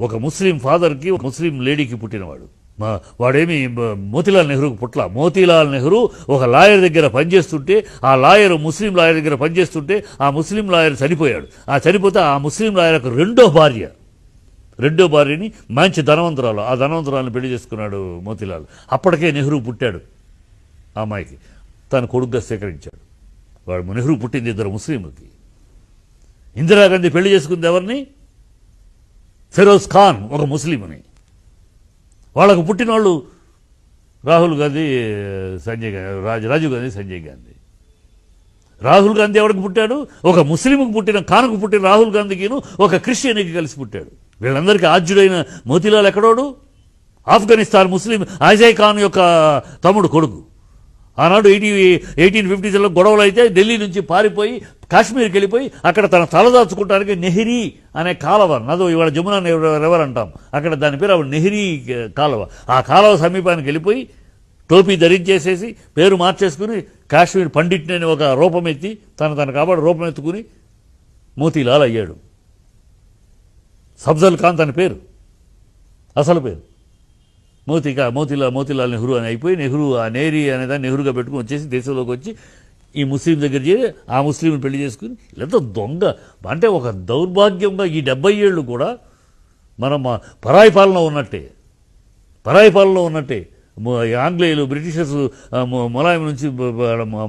ఒక ముస్లిం ఫాదర్కి ఒక ముస్లిం లేడీకి పుట్టినవాడు. వాడేమి మోతీలాల్ నెహ్రూకి పుట్ల? మోతీలాల్ నెహ్రూ ఒక లాయర్ దగ్గర పనిచేస్తుంటే ఆ లాయర్ ముస్లిం లాయర్ దగ్గర పనిచేస్తుంటే ఆ ముస్లిం లాయర్ చనిపోయాడు. ఆ చనిపోతే ఆ ముస్లిం లాయర్కు రెండో భార్య. రెండో భార్యని మంచి ధనవంతురాలు. ఆ ధనవంతురాలను పెళ్ళి చేసుకున్నాడు మోతీలాల్. అప్పటికే నెహ్రూ పుట్టాడు. ఆ అమ్మాయికి. తన కొడుకుగా స్వీకరించాడు వాడు నెహ్రూ పుట్టింది ఇద్దరు ముస్లింలకి. ఇందిరాగాంధీ పెళ్ళి చేసుకుంది ఎవరిని? ఫిరోజ్ ఖాన్ ఒక ముస్లింని వాళ్ళకు పుట్టిన వాళ్ళు రాహుల్ గాంధీ సంజయ్ గాంధీ రాజ్ రాజీవ్ గాంధీ సంజయ్ గాంధీ. రాహుల్ గాంధీ ఎవరికి పుట్టాడు? ఒక ముస్లింకు పుట్టిన ఖాన్కు పుట్టిన రాహుల్ గాంధీకిను ఒక క్రిస్టియన్కి కలిసి పుట్టాడు. వీళ్ళందరికీ ఆద్యుడైన మోతీలాల్ ఎక్కడోడు? ఆఫ్ఘనిస్తాన్ ముస్లిం అజయ్ ఖాన్ యొక్క తమ్ముడు కొడుకు. ఆనాడు ఎయిటీ ఎయిటీన్ ఫిఫ్టీస్లో గొడవలు అయితే ఢిల్లీ నుంచి పారిపోయి కాశ్మీర్కి వెళ్ళిపోయి అక్కడ తన తలదాచుకోవడానికి నెహ్రీ అనే కాలవ నదో ఇవాళ జమునా రివర్ అంటాం. అక్కడ దాని పేరు ఆవిడ నెహ్రీ కాలువ. ఆ కాలువ సమీపానికి వెళ్ళిపోయి టోపీ ధరించేసేసి పేరు మార్చేసుకుని కాశ్మీర్ పండిట్ని అని ఒక రూపం ఎత్తి తన తన కాబట్టి రూపమెత్తుకుని మోతీలాల్ అయ్యాడు. సబ్జల్ ఖాన్ తన పేరు. అసలు పేరు. మోతికా మోతీలాల్ మోతీలాల్ నెహ్రూ అని అయిపోయి నెహ్రూ ఆ నేరీ అనేదాన్ని నెహ్రూగా పెట్టుకుని వచ్చేసి దేశంలోకి వచ్చి ఈ ముస్లిం దగ్గర చేరి ఆ ముస్లింని పెళ్ళి చేసుకుని ఎంత దొంగ. అంటే ఒక దౌర్భాగ్యంగా ఈ డెబ్బై ఏళ్ళు కూడా మనం పరాయి పాలన ఉన్నట్టే. పరాయి పాలనలో ఉన్నట్టే. ఆంగ్లేయులు బ్రిటిషర్స్ ఆ, మొలాయం నుంచి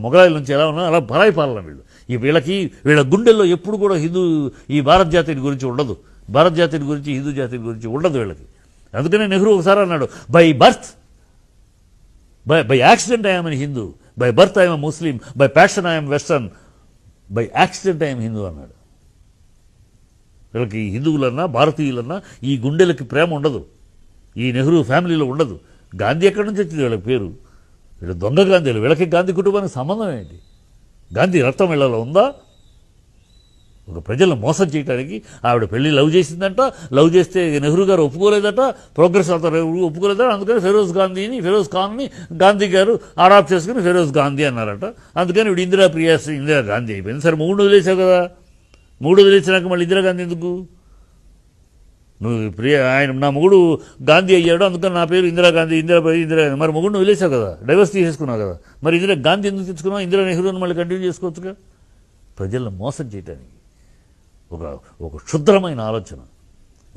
మొఘలాయిల నుంచి ఎలా ఉన్నా అలా పరాయి పాలన వీళ్ళు. ఈ వీళ్ళకి వీళ్ళ గుండెల్లో ఎప్పుడు కూడా హిందూ ఈ భారత జాతిని గురించి ఉండదు. భారత జాతిని గురించి హిందూ జాతి గురించి ఉండదు వీళ్ళకి. అందుకనే నెహ్రూ ఒకసారి అన్నాడు by birth by by accident I'm Hindu by birth I'm Muslim by passion I'm western by accident I'm Hindu అన్నాడు. వీళ్ళకి హిందువులన్నా భారతీయులన్నా ఈ గుండెలకి ప్రేమ ఉండదు. ఈ నెహ్రూ ఫ్యామిలీలో ఉండదు. గాంధీ ఎక్కడి నుంచి వచ్చింది వీళ్ళ పేరు? వీళ్ళు దొంగ గాంధీలు. వీళ్ళకి గాంధీ కుటుంబానికి సంబంధం ఏంటి? గాంధీ రక్తం వీళ్ళలో ఉందా? ఒక ప్రజలను మోసం చేయడానికి ఆవిడ పెళ్ళి లవ్ చేసిందంట. లవ్ చేస్తే నెహ్రూ గారు ఒప్పుకోలేదట. ప్రోగ్రెస్ అతను ఒప్పుకోలేదట. అందుకని ఫిరోజ్ గాంధీని ఫిరోజ్ ఖాన్ని గాంధీ గారు ఆరాప్ చేసుకుని ఫిరోజ్ గాంధీ అన్నారట. అందుకని ఇప్పుడు ఇందిరా ప్రియా ఇందిరా గాంధీ అయిపోయింది. సరే మూడు వదిలేసావు కదా. మూడు వదిలేసినాక మళ్ళీ ఇందిరాగాంధీ ఎందుకు? నువ్వు ప్రియ ఆయన నా మొగుడు గాంధీ అయ్యాడు. అందుకని నా పేరు ఇందిరాగాంధీ ఇందిరా ఇందిరా మరి మొగుడు వదిలేసావు కదా. డైవర్స్ తీసేసుకున్నావు కదా. మరి ఇందిరా గాంధీ ఎందుకు తెచ్చుకున్నావు ఇందిరా నెహ్రూని మళ్ళీ కంటిన్యూ చేసుకోవచ్చుగా? ప్రజలను మోసం చేయడానికి ఒక ఒక క్షుద్రమైన ఆలోచన.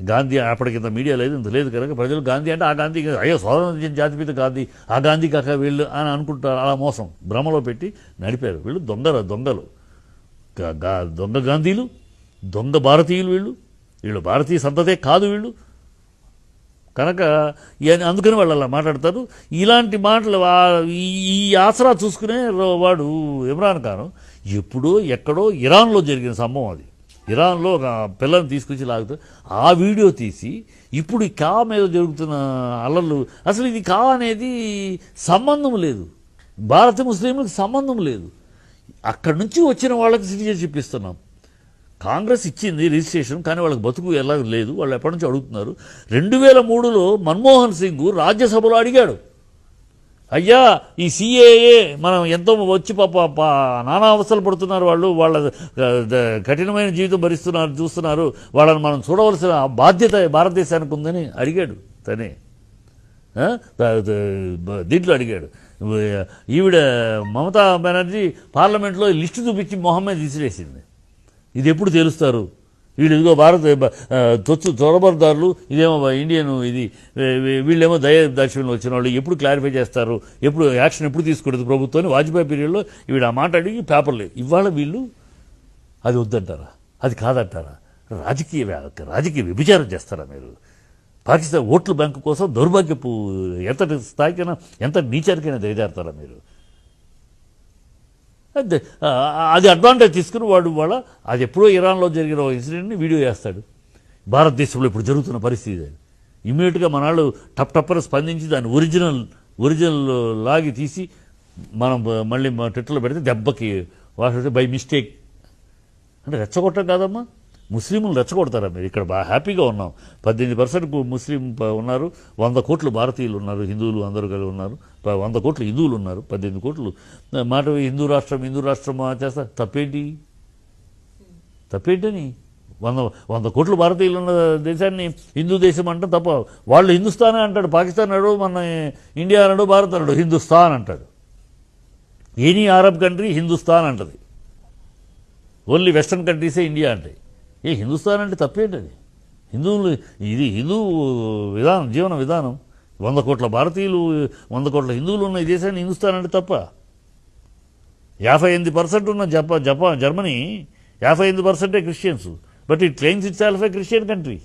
గాంధీ అప్పటికి మీడియా లేదు ఇంత లేదు కనుక ప్రజలు గాంధీ అంటే ఆ గాంధీ అయ్యో స్వాతంత్ర్యం జాతిపిత గాంధీ ఆ గాంధీ కాక వీళ్ళు అని అనుకుంటారు అలా మోసం. భ్రమలో పెట్టి నడిపారు వీళ్ళు దొంగల దొంగలు. దొంగ గాంధీలు దొంగ భారతీయులు వీళ్ళు వీళ్ళు భారతీయ సంతతే కాదు వీళ్ళు. కనుక ఇవన్నీ అందుకని వాళ్ళు అలా మాట్లాడతారు. ఇలాంటి మాటలు ఈ- ఈ ఆసరా చూసుకునే వాడు ఇమ్రాన్ ఖాన్ ఎప్పుడో ఎక్కడో ఇరాన్లో జరిగిన సంభవం అది. ఇరాన్లో ఒక పిల్లని తీసుకొచ్చి లాగుతూ ఆ వీడియో తీసి ఇప్పుడు ఈ కా మీద జరుగుతున్న అల్లర్లు అసలు ఇది కా అనేది సంబంధం లేదు. భారత ముస్లింలకు సంబంధం లేదు. అక్కడి నుంచి వచ్చిన వాళ్ళకి సిటిజన్ చెప్పిస్తున్నాం. కాంగ్రెస్ ఇచ్చింది రిజిస్ట్రేషన్ కానీ వాళ్ళకి బతుకు ఎలా లేదు. వాళ్ళు ఎప్పటి నుంచి అడుగుతున్నారు. రెండు వేల మూడులో మన్మోహన్ సింగ్ రాజ్యసభలో అడిగాడు. అయ్యా ఈ సిఏఏ మనం ఎంతో వచ్చి పాప పా- నానా అవస్థలు పడుతున్నారు వాళ్ళు వాళ్ళ ద- కఠినమైన జీవితం భరిస్తున్నారు చూస్తున్నారు. వాళ్ళని మనం చూడవలసిన బాధ్యత భారతదేశానికి ఉందని అడిగాడు తనే. దీంట్లో అడిగాడు. ఈవిడ మమతా బెనర్జీ పార్లమెంట్లో లిస్టు చూపించి మొహమ్మే తీసివేసింది ఇది ఎప్పుడు తెలుస్తారు? వీళ్ళు ఇదిగో భారత తొచ్చు చొరబరదారులు ఇదేమో ఇండియన్ ఇది. వీళ్ళేమో దయ దక్షిణలో వచ్చిన వాళ్ళు. ఎప్పుడు క్లారిఫై చేస్తారు? ఎప్పుడు యాక్షన్ ఎప్పుడు తీసుకుంటుంది ప్రభుత్వాన్ని? వాజ్పేయి పీరియడ్లో వీడు ఆ మాట అడిగి పేపర్లు ఇవాళ వీళ్ళు అది వద్దంటారా? అది కాదంటారా? రాజకీయ రాజకీయ విభిచారం చేస్తారా మీరు? పాకిస్తాన్ ఓట్ల బ్యాంకు కోసం దౌర్భాగ్యపు ఎంత స్థాయికైనా ఎంత నీచారికైనా దిగజారుతారా మీరు? అది అడ్వాంటేజ్ తీసుకుని వాడు వాళ్ళ అది ఎప్పుడో ఇరాన్లో జరిగిన ఒక ఇన్సిడెంట్ని వీడియో చేస్తాడు భారతదేశంలో ఇప్పుడు జరుగుతున్న పరిస్థితి అది ఇమ్మీడియట్గా మనాళ్ళు టప్ టప్పర స్పందించి దాన్ని ఒరిజినల్ ఒరిజినల్ లాగి తీసి మనం మళ్ళీ ట్విట్టర్లో పెడితే దెబ్బకి వాడు బై మిస్టేక్. అంటే రెచ్చగొట్టం కాదమ్మా. ముస్లింలు రెచ్చగొడతారా మీరు? ఇక్కడ బాగా హ్యాపీగా ఉన్నాం. పద్దెనిమిది పర్సెంట్ ముస్లిం ఉన్నారు వంద కోట్లు భారతీయులు ఉన్నారు హిందువులు అందరూ కలిగి ఉన్నారు వంద కోట్లు హిందువులు ఉన్నారు పద్దెనిమిది కోట్లు. మాట హిందూ రాష్ట్రం హిందూ రాష్ట్రం చేస్తా. తప్పేంటి? తప్పేంటని? వంద వంద కోట్లు భారతీయులు ఉన్న దేశాన్ని హిందూ దేశం అంటే తప్ప వాళ్ళు హిందుస్థానే అంటాడు పాకిస్తాన్ అడు మన ఇండియా అనడు భారత్ అనడు హిందుస్థాన్ అంటాడు. ఎనీ అరబ్ కంట్రీ హిందుస్థాన్ అంటది. ఓన్లీ వెస్ట్రన్ కంట్రీసే ఇండియా అంటాయి. ఏ హిందుస్థాన్ అంటే తప్పేంటి అది హిందువులు ఇది హిందూ విధానం జీవన విధానం. వంద కోట్ల భారతీయులు వంద కోట్ల హిందువులు ఉన్న ఈ దేశాన్ని హిందుస్థాన్ అంటే తప్ప. యాభై ఎనిమిది పర్సెంట్ ఉన్న జపా జపాన్ జర్మనీ యాభై ఎనిమిది పర్సెంటే Christians. But it claims itself a Christian country.